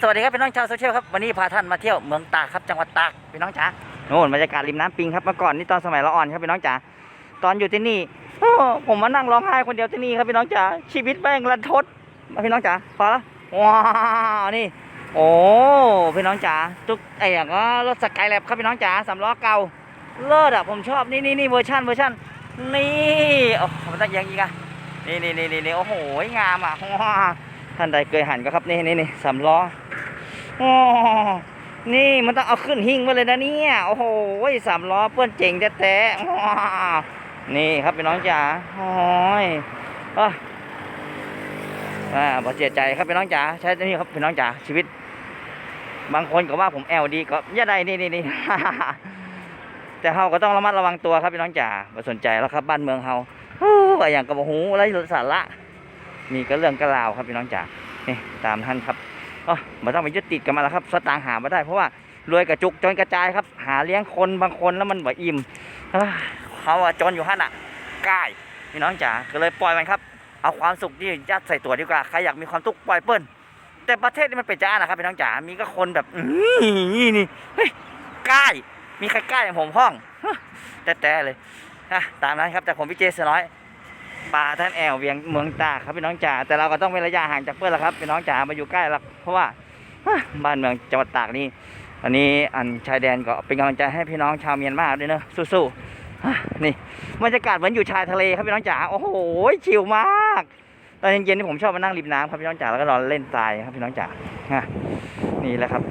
สวัสดีครับพี่น้องชาวโซเชียลครับวันนี้พาท่านมาเที่ยวเมืองตากครับจังหวัดตากพี่น้องจ๋าโน่นบรรยากาศริมน้ำปิงครับเมื่อก่อนนี่ตอนสมัยเราอ่อนครับพี่น้องจ๋าตอนอยู่ที่นี่ผมมานั่งร้องไห้คนเดียวที่นี่ครับพี่น้องจ๋าชีวิตแม่งรันทดมาพี่น้องจ๋าพอและว้าวนี่ โอ้พี่น้องจ๋าทุกไอ้อย่างก็รถสกายแลบครับพี่น้องจ๋าสำล้อเก่าเลิศอะผมชอบนี่นี่นี่เวอร์ชันเวอร์ชันนี่โอ้มันต้องยังอีกอะนี่นี่นี่นี่โอ้โหงามอะท่านใดเคยหันก็ครับนี่นี่นี่สำล้อ โอ้นี่มันต้องเอาขึ้นหิ้งมาเลยนะเนี่ย โอ้โหสามล้อเปื้อนเจ๋งแท้ๆนี่ครับพี่น้องจ๋าโอ้ยอ่าบอเสียใจครับพี่น้องจ๋าใช้ตัวนี้ครับพี่น้องจ๋าชีวิต บางคนก็ว่าผมแอลดีก็ย่าใดนี่นี่นี่แต่เฮาก็ต้องระมัดระวังตัวครับพี่น้องจ๋าบ่สนใจแล้วครับบ้านเมืองเฮาโอ้ยอย่างกับหูไรสาระมีก็เรื่องก็ราวครับพี่น้องจ๋านี่ตามท่านครับ อ๋อมาต้องไปยึดติดกันมาแล้วครับสตางค์หามาได้เพราะว่ารวยกระจุกจนกระจายครับ หาเลี้ยงคนบางคนแล้วมันบ่อิ่มเขาอะจนอยู่หั่นอะกล้ายพี่น้องจ๋าก็เลยปล่อยมันครับ เอาความสุขที่ยัดใส่ตัวดีกว่าใครอยากมีความทุกข์ปล่อยเปิ้ลแต่ประเทศนี้มันเป็นจ้านะครับพี่น้องจ๋ามีก็คนแบบนี่นี่เฮ้ยกล้ายมีใครกล้าอย่างผมห้องแต่แต่เลยตามนั้นครับแต่ผมพี่เจสน้อย ป่าท่านแอวเวียงเมืองตากครับพี่น้องจ๋าแต่เราก็ต้องเว้นระยะห่างจากเพื่อนละครับพี่น้องจ๋ามาอยู่ใกล้ละเพราะว่าบ้านเมืองจังหวัดตากนี่อันนี้อันชายแดนก็เป็นกำลังใจให้พี่น้องชาวเมียนมาด้วยเนอะสู้ๆนี่บรรยากาศเหมือนอยู่ชายทะเลครับพี่น้องจ๋าโอ้โหชิลมากตอนเย็นๆนี่ผมชอบมานั่งริมน้ำครับพี่น้องจ๋าแล้วก็นอนเล่นทรายครับพี่น้องจ๋าฮะนี่แหละครับ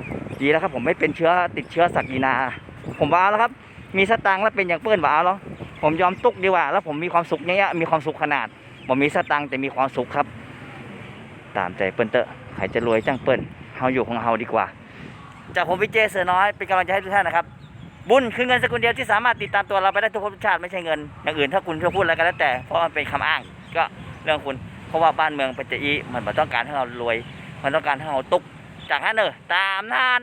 ดีแล้วครับผมไม่เป็นเชื้อติดเชื้อศักดินา ผมว้าแล้วครับ มีสตางค์แล้วเป็นอย่างเปิ้ลว้าวแล้ว ผมยอมตุกดีกว่า แล้วผมมีความสุขเนี้ยมีความสุขขนาดผมมีสตางค์แต่มีความสุขครับ ตามใจเปิ้ลเตอะใครจะรวยจังเปิ้ลเฮาอยู่ของเฮาดีกว่า จากผมวิเจเสือน้อยเป็นกำลังใจให้ทุกท่านนะครับ บุญคือเงินสกุลเดียวที่สามารถติดตามตัวเราไปได้ทุกภพชาติไม่ใช่เงินอย่างอื่นถ้าคุณจะพูดอะไรก็แล้วแต่เพราะมันเป็นคำอ้าง ก็เรื่องคุณเพราะว่าบ้านเมืองปัจจัยมันบ่ต้องการให้เรารวย มันต้องการให้เราตุกจากนั้นเนอตามนั้น